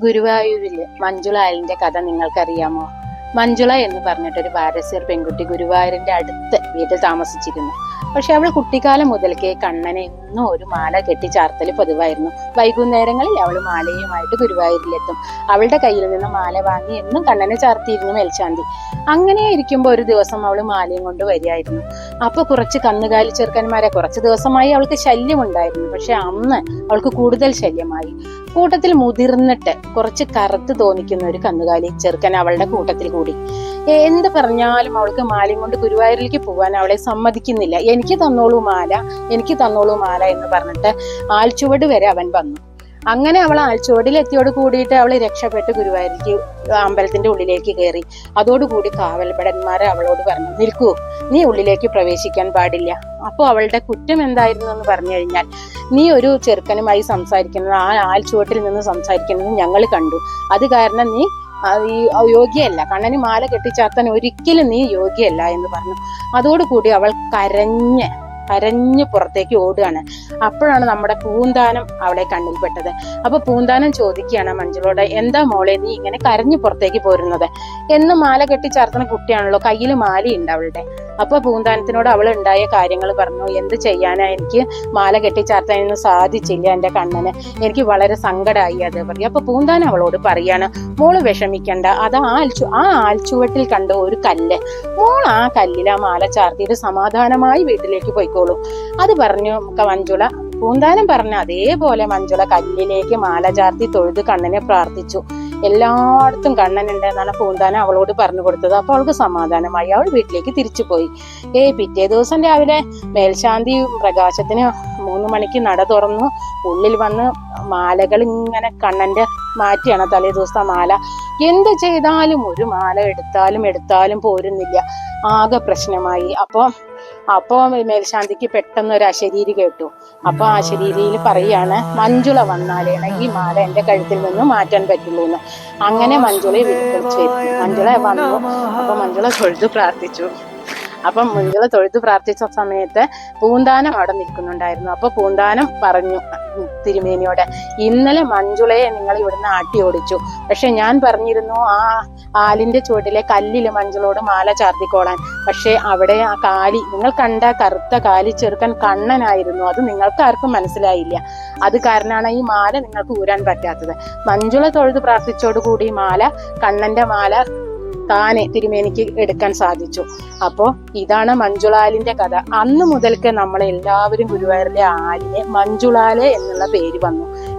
ഗുരുവായൂരിൽ മഞ്ജുളാലിന്റെ കഥ നിങ്ങൾക്കറിയാമോ? മഞ്ജുള എന്ന് പറഞ്ഞിട്ടൊരു പാരസ്യർ പെൺകുട്ടി ഗുരുവായൂരിന്റെ അടുത്ത് വീട്ടിൽ താമസിച്ചിരുന്നു. പക്ഷെ അവൾ കുട്ടിക്കാലം മുതൽക്കേ കണ്ണനെ എന്നും ഒരു മാല കെട്ടി ചാർത്തൽ പതിവായിരുന്നു. വൈകുന്നേരങ്ങളിൽ അവൾ മാലയുമായിട്ട് ഗുരുവായൂരിലെത്തും. അവളുടെ കയ്യിൽ നിന്ന് മാല വാങ്ങി എന്നും കണ്ണനെ ചാർത്തിയിരുന്നു മേൽശാന്തി. അങ്ങനെ ഇരിക്കുമ്പോൾ ഒരു ദിവസം അവൾ മാലയും കൊണ്ട് വരികയായിരുന്നു. അപ്പൊ കുറച്ച് കന്നുകാലി ചെറുക്കന്മാരെ കുറച്ച് ദിവസമായി അവൾക്ക് ശല്യമുണ്ടായിരുന്നു. പക്ഷെ അന്ന് അവൾക്ക് കൂടുതൽ ശല്യമായി. കൂട്ടത്തിൽ മുതിർന്നിട്ട് കുറച്ച് കറുത്ത് തോന്നിക്കുന്ന ഒരു കന്നുകാലി ചെറുക്കൻ അവളുടെ കൂട്ടത്തിൽ കൂടി ഏ, എന്ത് പറഞ്ഞാലും അവൾക്ക് മാലയും കൊണ്ട് ഗുരുവായൂരിലേക്ക് പോകാൻ അവളെ സമ്മതിക്കുന്നില്ല. എനിക്ക് തന്നോളൂ മാല എനിക്ക് തന്നോളൂ മാല എന്ന് പറഞ്ഞിട്ട് ആൽച്ചുവട് വരെ അവൻ വന്നു. അങ്ങനെ അവൾ ആൽച്ചുവടിൽ എത്തിയോട് കൂടിയിട്ട് അവൾ രക്ഷപ്പെട്ട് ഗുരുവായൂരിലേക്ക് അമ്പലത്തിന്റെ ഉള്ളിലേക്ക് കയറി. അതോടുകൂടി കാവൽഭടന്മാരെ അവളോട് പറഞ്ഞു നിൽക്കൂ നീ ഉള്ളിലേക്ക് പ്രവേശിക്കാൻ പാടില്ല. അപ്പോൾ അവളുടെ കുറ്റം എന്തായിരുന്നു എന്ന് പറഞ്ഞു കഴിഞ്ഞാൽ നീ ഒരു ചെറുക്കനുമായി സംസാരിക്കുന്നത് ആ ആൽച്ചുവട്ടിൽ നിന്ന് സംസാരിക്കുന്നത് ഞങ്ങൾ കണ്ടു. അത് കാരണം നീ ഈ യോഗ്യയല്ല. കണ്ണന് മാല കെട്ടിച്ചാത്തൻ ഒരിക്കലും നീ യോഗ്യയല്ല എന്ന് പറഞ്ഞു. അതോടുകൂടി അവൾ കരഞ്ഞ് കരഞ്ഞ് പുറത്തേക്ക് ഓടുകയാണ്. അപ്പോഴാണ് നമ്മുടെ പൂന്താനം അവളെ കണ്ണിൽപ്പെട്ടത്. അപ്പൊ പൂന്താനം ചോദിക്കുകയാണ് മഞ്ജുളോട് എന്താ മോളെ നീ ഇങ്ങനെ കരഞ്ഞു പുറത്തേക്ക് പോരുന്നത്? എന്ന് മാല കെട്ടി ചേർത്തുന്ന കുട്ടിയാണല്ലോ കയ്യിൽ മാലയുണ്ട് അവളുടെ. അപ്പൊ പൂന്താനത്തിനോട് അവൾ ഉണ്ടായ കാര്യങ്ങൾ പറഞ്ഞു എന്ത് ചെയ്യാനാ? എനിക്ക് മാല കെട്ടിച്ചാർത്താനൊന്നും സാധിച്ചില്ല എന്റെ കണ്ണന്. എനിക്ക് വളരെ സങ്കടമായി അത് പറയും അപ്പൊ പൂന്താൻ അവളോട് പറയാണ് മോൾ വിഷമിക്കണ്ട. അത് ആ ആൽച്ചു ആ ആൽച്ചുവട്ടിൽ കണ്ട ഒരു കല്ല്. മോൾ ആ കല്ലിൽ ആ മാല ചാർത്തിയിട്ട് സമാധാനമായി വീട്ടിലേക്ക് പോയിക്കോളൂ. അത് പറഞ്ഞു മഞ്ജുള. പൂന്താനം പറഞ്ഞ അതേപോലെ മഞ്ജുള കല്ലിലേക്ക് മാല ചാർത്തി തൊഴുത് കണ്ണനെ പ്രാർത്ഥിച്ചു. എല്ലായിടത്തും കണ്ണനുണ്ട് എന്നാണ് പൂന്താനം അവളോട് പറഞ്ഞു കൊടുത്തത്. അപ്പൊ അവൾക്ക് സമാധാനമായി. അവൾ വീട്ടിലേക്ക് തിരിച്ചു പോയി. ഏ പിറ്റേ ദിവസം രാവിലെ മേൽശാന്തി പ്രകാശത്തിന് മൂന്ന് മണിക്ക് നട തുറന്നു. ഉള്ളിൽ വന്ന് മാലകൾ ഇങ്ങനെ കണ്ണന്റെ മാറ്റിയാണ് തലേ ദിവസത്തെ മാല. എന്ത് ചെയ്താലും ഒരു മാല എടുത്താലും എടുത്താലും പോരുന്നില്ല. ആകെ പ്രശ്നമായി. അപ്പൊ അപ്പൊ മേൽശാന്തിക്ക് പെട്ടെന്ന് ഒരു അശരീരി കേട്ടു. അപ്പൊ ആ ശരീരിയിൽ പറയാണ് മഞ്ജുള വന്നാലാണ് ഈ മാല എന്റെ കഴുത്തിൽ നിന്ന് മാറ്റാൻ പറ്റുള്ളൂ എന്ന് അങ്ങനെ മഞ്ജുളയെ വിളിച്ചു മഞ്ജുള വന്നു. അപ്പൊ മഞ്ജുള തൊഴുതു പ്രാർത്ഥിച്ചു. അപ്പം മഞ്ജുള തൊഴുതു പ്രാർത്ഥിച്ച സമയത്ത് പൂന്താനം അവിടെ നിൽക്കുന്നുണ്ടായിരുന്നു. അപ്പൊ പൂന്താനം പറഞ്ഞു. തിരുമേനിയോട്. ഇന്നലെ മഞ്ജുളയെ നിങ്ങൾ ഇവിടുന്ന് ആട്ടി ഓടിച്ചു. പക്ഷെ ഞാൻ പറഞ്ഞിരുന്നു ആ ആലിന്റെ ചുവട്ടിലെ കല്ലിൽ മഞ്ജുളോട് മാല ചാർത്തിക്കോളാൻ. പക്ഷെ അവിടെ ആ കാലി നിങ്ങൾ കണ്ട കറുത്ത കാലി ചെറുക്കൻ കണ്ണനായിരുന്നു. അത് നിങ്ങൾക്ക് ആർക്കും മനസ്സിലായില്ല. അത് കാരണമാണ് ഈ മാല നിങ്ങൾക്ക് ഊരാൻ പറ്റാത്തത്. മഞ്ജുള തൊഴുത് പ്രാർത്ഥിച്ചോടുകൂടി മാല കണ്ണന്റെ മാല താനെ തിരുമേനിക്ക് എടുക്കാൻ സാധിച്ചു. അപ്പോ ഇതാണ് മഞ്ജുളാലിന്റെ കഥ. അന്ന് മുതൽക്ക് നമ്മളെല്ലാവരും ഗുരുവായൂരിലെ ആലിനെ മഞ്ജുളാലെ എന്നുള്ള പേര് വന്നു.